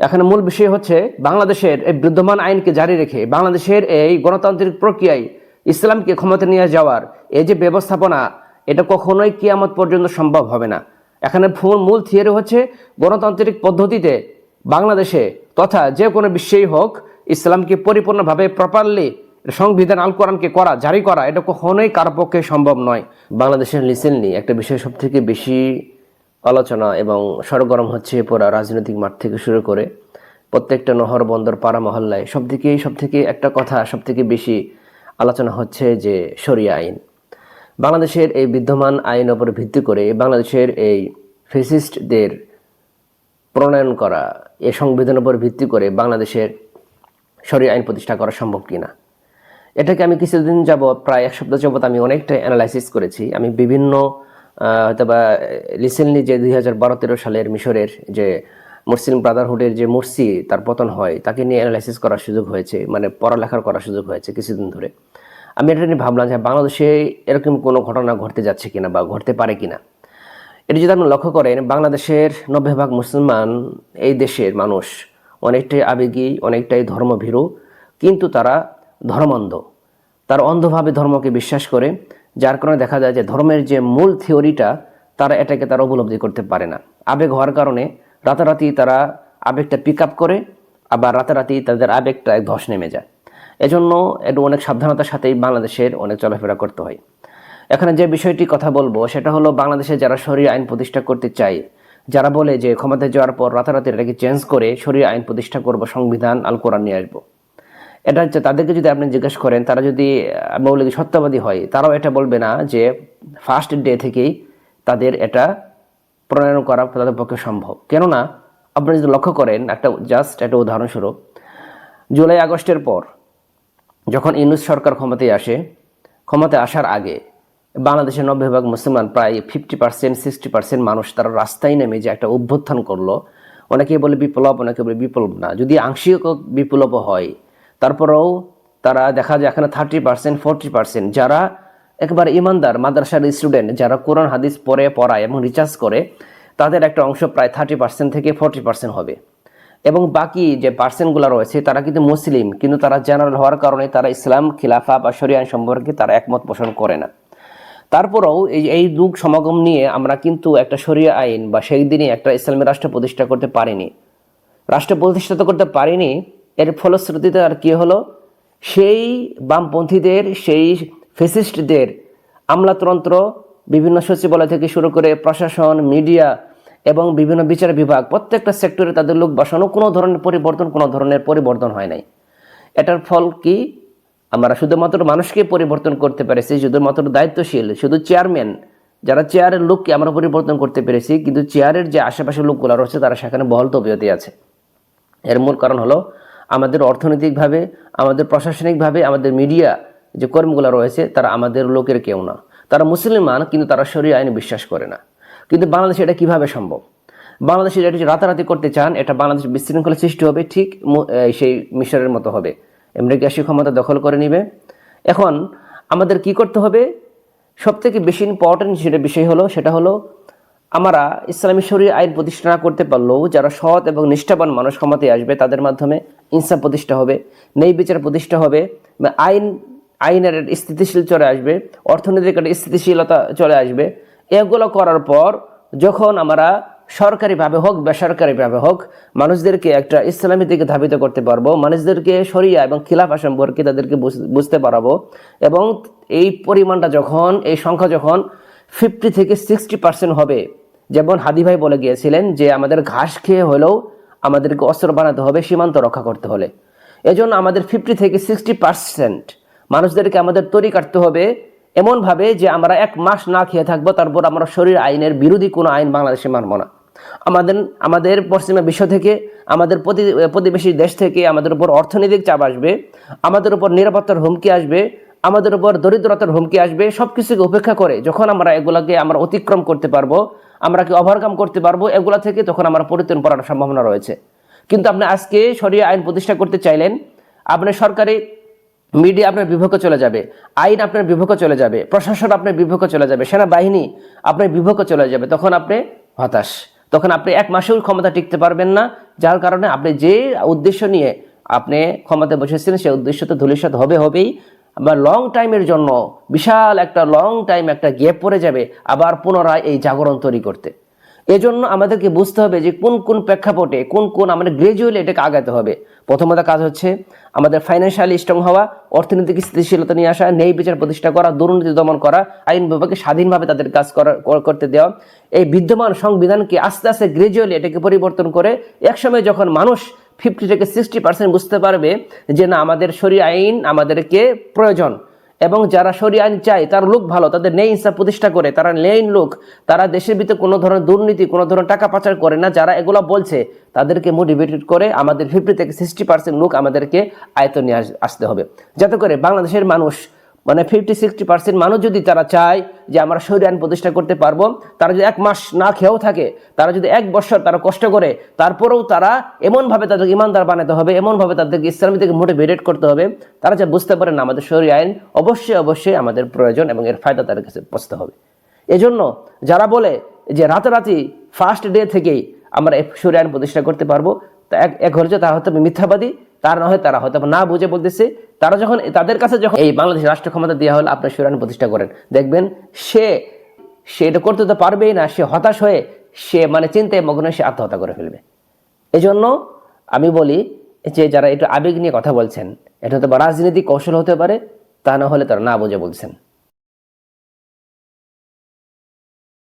এখানে মূল বিষয় হচ্ছে বাংলাদেশের এই বিদ্যমান আইনকে জারি রেখে বাংলাদেশের এই গণতান্ত্রিক প্রক্রিয়ায় ইসলামকে ক্ষমতা নিয়ে যাওয়ার এই যে ব্যবস্থাপনা, এটা কখনোই কিয়ামত পর্যন্ত সম্ভব হবে না। এখানে মূল থিওরি হচ্ছে গণতান্ত্রিক পদ্ধতিতে বাংলাদেশে তথা যে কোনো বিশ্বেই হোক ইসলামকে পরিপূর্ণভাবে প্রপারলি সংবিধান আল কোরআনকে করা, জারি করা, এটা কখনোই কারও পক্ষে সম্ভব নয়। বাংলাদেশের রিসেন্টলি একটা বিষয় সব থেকে বেশি আলোচনা এবং সরগরম হচ্ছে পুরা রাজনৈতিক মাঠ থেকে শুরু করে প্রত্যেকটা নহর, বন্দর, পাড়া মহল্লায় সব থেকে সব থেকে একটা কথা সব থেকে বেশি আলোচনা হচ্ছে যে শরিয়া আইন। বাংলাদেশের এই বিদ্যমান আইন উপর ভিত্তি করে বাংলাদেশের এই ফেসিস্টদের প্রণয়ন করা এই সংবিধানের উপর ভিত্তি করে বাংলাদেশের শরীর আইন প্রতিষ্ঠা করা সম্ভব কিনা? এটাকে আমি কিছুদিন যাব প্রায় এক সপ্তাহ যাবত আমি অনেকটা অ্যানালাইসিস করেছি। আমি বিভিন্ন হয়তোবা রিসেন্টলি যে দুই হাজার বারো তেরো সালের মিশরের যে মুসলিম ব্রাদারহুডের যে মুরসি তার পতন হয়, তাকে নিয়ে অ্যানালাইসিস করার সুযোগ হয়েছে মানে পড়ালেখার করার সুযোগ হয়েছে কিছুদিন ধরে। আমি এটা নিয়ে ভাবলাম যে বাংলাদেশে এরকম কোনো ঘটনা ঘটতে যাচ্ছে কিনা বা ঘটতে পারে কিনা। এটি যদি আপনি লক্ষ্য করেন, বাংলাদেশের নব্বই ভাগ মুসলমান এই দেশের মানুষ। অনেকটাই আবেগী, অনেকটাই ধর্মভীরু, কিন্তু তারা ধর্মান্ধ। তারা অন্ধভাবে ধর্মকে বিশ্বাস করে যার কারণে দেখা যায় যে ধর্মের যে মূল থিওরিটা, তারা এটাকে তারা উপলব্ধি করতে পারে না। আবেগ হওয়ার কারণে রাতারাতি তারা আবেগটা পিক আপ করে, আবার রাতারাতি তাদের আবেগটা এক ধস নেমে যায়। এজন্য একটু অনেক সাবধানতার সাথেই বাংলাদেশের অনেক চলাফেরা করতে হয়। এখানে যে বিষয়টি কথা বলব, সেটা হলো বাংলাদেশে যারা শরীর আইন প্রতিষ্ঠা করতে চায়, যারা বলে যে ক্ষমতায় যাওয়ার পর রাতারাতি এটাকে চেঞ্জ করে শরীর আইন প্রতিষ্ঠা করব, সংবিধান আল কোরআন নিয়ে আসব। এটা হচ্ছে তাদেরকে যদি আপনি জিজ্ঞেস করেন, তারা যদি মৌলিক সত্যবাদী হয়, তারাও এটা বলবে না যে ফার্স্ট ডে থেকেই তাদের এটা প্রণয়ন করা তাদের পক্ষে সম্ভব। কেননা, আপনি যদি লক্ষ্য করেন, একটা জাস্ট একটা উদাহরণস্বরূপ জুলাই আগস্টের পর যখন ইউনুস সরকার ক্ষমতায় আসে, ক্ষমতায় আসার আগে বাংলাদেশের নব্বই ভাগ মুসলমান, প্রায় ফিফটি পার্সেন্ট সিক্সটি পার্সেন্ট মানুষ তারা রাস্তায় নেমে যে একটা অভ্যুত্থান করল অনেকে বলে বিপ্লব, অনেকে বলে বিপ্লব না। যদি আংশিক বিপ্লব হয় তারপরেও তারা দেখা যায় এখানে থার্টি পার্সেন্ট ফোরটি পার্সেন্ট যারা একবার ইমানদার, মাদ্রাসার স্টুডেন্ট যারা কোরআন, হাদিস পড়ে, পড়ায় এবং রিচার্জ করে, তাদের একটা অংশ প্রায় থার্টি পার্সেন্ট থেকে ফোরটি পার্সেন্ট হবে। এবং বাকি যে পার্সেন্টগুলো রয়েছে, তারা কিন্তু মুসলিম, কিন্তু তারা জেনারেল হওয়ার কারণে তারা ইসলাম খিলাফা বা শরিয়ান সম্পর্কে তারা একমত পোষণ করে না। তারপরেও এই এই দুঃখ সমাগম নিয়ে আমরা কিন্তু একটা শরিয়া আইন বা সেই দিনই একটা ইসলামী রাষ্ট্র প্রতিষ্ঠা করতে পারিনি। রাষ্ট্র প্রতিষ্ঠিত করতে পারিনি এর ফলশ্রুতিতে আর কি হলো? সেই বামপন্থীদের, সেই ফেসিস্টদের আমলাতন্ত্র, বিভিন্ন সচিবালয় থেকে শুরু করে প্রশাসন, মিডিয়া এবং বিভিন্ন বিচার বিভাগ, প্রত্যেকটা সেক্টরে তাদের লোক বসানো, কোনো ধরনের পরিবর্তন, কোনো ধরনের পরিবর্তন হয় নাই। এটার ফল কি? আমরা শুধুমাত্র মানুষকে পরিবর্তন করতে পেরেছি, শুধুমাত্র দায়িত্বশীল, শুধু চেয়ারম্যান, যারা চেয়ারের লোককে আমরা পরিবর্তন করতে পেরেছি, কিন্তু চেয়ারের যে আশেপাশের লোকগুলো রয়েছে, তারা সেখানে বহল তবিয়তে আছে। এর মূল কারণ হলো আমাদের অর্থনৈতিকভাবে, আমাদের প্রশাসনিকভাবে, আমাদের মিডিয়া যে কর্মীগুলো রয়েছে, তারা আমাদের লোকের কেউ না। তারা মুসলমান, কিন্তু তারা শরীর আইনে বিশ্বাস করে না। কিন্তু বাংলাদেশে এটা কীভাবে সম্ভব? বাংলাদেশে যদি রাতারাতি করতে চান, এটা বাংলাদেশ বিশৃঙ্খলা সৃষ্টি হবে, ঠিক সেই মিশরের মতো হবে। আমেরিকা সেই ক্ষমতা দখল করে নিবে। এখন আমাদের কি করতে হবে? সব থেকে বেশি ইম্পর্টেন্ট যেটা বিষয় হলো, সেটা হলো আমরা ইসলামী শরীর আইন প্রতিষ্ঠা করতে পারলেও যারা সৎ এবং নিষ্ঠাবান মানুষ ক্ষমতায় আসবে, তাদের মাধ্যমে ইনসাফ প্রতিষ্ঠা হবে, ন্যায় বিচার প্রতিষ্ঠা হবে আইন, আইনের স্থিতিশীল চলে আসবে, অর্থনৈতিক একটা স্থিতিশীলতা চলে আসবে। এগুলো করার পর যখন আমরা সরকারিভাবে হোক, বেসরকারিভাবে হোক, মানুষদেরকে একটা ইসলামী দিকে ধাবিত করতে পারব, মানুষদেরকে সরিয়া এবং খিলাফা সম্পর্কে তাদেরকে বুঝ- বুঝতে পারাবো এবং এই পরিমাণটা যখন, এই সংখ্যা যখন ফিফটি থেকে সিক্সটি পার্সেন্ট হবে। যেমন হাদি ভাই বলে গিয়েছিলেন যে, আমাদের ঘাস খেয়ে হলেও আমাদেরকে অস্ত্র বানাতে হবে, সীমান্ত রক্ষা করতে হলে। এজন্য আমাদের ফিফটি থেকে সিক্সটি পার্সেন্ট মানুষদেরকে আমাদের তৈরি কাটতে হবে এমনভাবে যে, আমরা এক মাস না খেয়ে থাকব, তারপর আমরা শরীর আইনের বিরোধী কোনো আইন বাংলাদেশে মানব না। আমাদের আমাদের পশ্চিমা বিশ্ব থেকে, আমাদের প্রতি, প্রতিবেশী দেশ থেকে আমাদের উপর অর্থনৈতিক চাপ আসবে, আমাদের উপর নিরাপত্তার হুমকি আসবে আমাদের উপর দরিদ্রতার হুমকি আসবে সব কিছুকে উপেক্ষা করে যখন আমরা এগুলাকে আমরা অতিক্রম করতে পারব, আমরা কি ওভারকাম করতে পারব, এগুলা থেকে তখন আমরা পরিত্রাণ করার সম্ভাবনা রয়েছে। কিন্তু আপনি আজকে সরিয়ে আইন প্রতিষ্ঠা করতে চাইলেন আপনি সরকারি মিডিয়া আপনার বিভক্ত চলে যাবে, আইন আপনার বিভক্ত চলে যাবে, প্রশাসন আপনার বিভক্ত চলে যাবে, সেনাবাহিনী আপনার বিভক্ত চলে যাবে, তখন আপনি হতাশ। তখন আপনি এক মাসেও ক্ষমতা টিকতে পারবেন না, যার কারণে আপনি যে উদ্দেশ্য নিয়ে আপনি ক্ষমতায় বসেছিলেন, সেই উদ্দেশ্য তো ধূলিসাৎ হবে হবেই। আবার লং টাইমের জন্য বিশাল একটা লং টাইম একটা গ্যাপ পড়ে যাবে, আবার পুনরায় এই জাগরণ তৈরি করতে। এজন্য আমাদেরকে বুঝতে হবে যে কোন কোন প্রেক্ষাপটে, কোন কোন আমাদের গ্রাজুয়ালি এটাকে আগাতে হবে। প্রথমত কাজ হচ্ছে আমাদের ফাইন্যান্সিয়ালি স্ট্রং হওয়া, অর্থনৈতিক স্থিতিশীলতা নিয়ে আসা, ন্যায় বিচার প্রতিষ্ঠা করা, দুর্নীতি দমন করা, আইন বিভাগকে স্বাধীনভাবে তাদের কাজ করা করতে দেওয়া। এই বিদ্যমান সংবিধানকে আস্তে আস্তে গ্রাজুয়ালি এটাকে পরিবর্তন করে একসময় যখন মানুষ ফিফটি থেকে সিক্সটি পার্সেন্ট বুঝতে পারবে যে না, আমাদের শরীর আইন আমাদেরকে প্রয়োজন। এবং যারা সরি আইন চায়, তার লোক ভালো, তাদের ন্যায় ইনসাফ প্রতিষ্ঠা করে, তারা ন্যায় লোক, তারা দেশের ভিতরে কোনো ধরনের দুর্নীতি, কোনো ধরনের টাকা পাচার করে না, যারা এগুলো বলছে, তাদেরকে মোটিভেটেড করে আমাদের ফিফটি থেকে সিক্সটি পার্সেন্ট লোক আমাদেরকে আয়ত নিয়ে আস- আসতে হবে। যাতে করে বাংলাদেশের মানুষ মানে ফিফটি সিক্সটি পার্সেন্ট মানুষ যদি তারা চায় যে আমরা সৌর আইন প্রতিষ্ঠা করতে পারব, তারা যদি এক মাস না খেয়েও থাকে, তারা যদি এক বছর তারা কষ্ট করে, তারপরেও তারা এমনভাবে তাদেরকে ইমানদার বানাতে হবে, এমনভাবে তাদেরকে ইসলামী থেকে মোটিভেটেড করতে হবে, তারা যা বুঝতে পারে না আমাদের শরীর আইন অবশ্যই অবশ্যই আমাদের প্রয়োজন এবং এর ফায়দা তাদের কাছে পৌঁছতে হবে। এজন্য যারা বলে যে রাতারাতি ফার্স্ট ডে থেকেই আমরা শরীর আইন প্রতিষ্ঠা করতে পারব, তা এক এক হচ্ছে তারা হয়তো মিথ্যাবাদী তার না হয় তারা হয়তো না বুঝে বলতেছে, তারা যখন, তাদের কাছে যখন এই বাংলাদেশ রাষ্ট্র ক্ষমতা দেওয়া হলো, আপনার সুরান প্রতিষ্ঠা করেন। দেখবেন, সে সে এটা করতে তো পারবেই না, সে হতাশ হয়ে, সে মানে চিন্তায় মগ্ন সে আত্মহত্যা করে ফেলবে। এজন্য আমি বলি যে, যারা একটু আবেগ নিয়ে কথা বলছেন, এটা হয়তো রাজনীতি কৌশল হতে পারে, তা না হলে তারা না বুঝে বলছেন।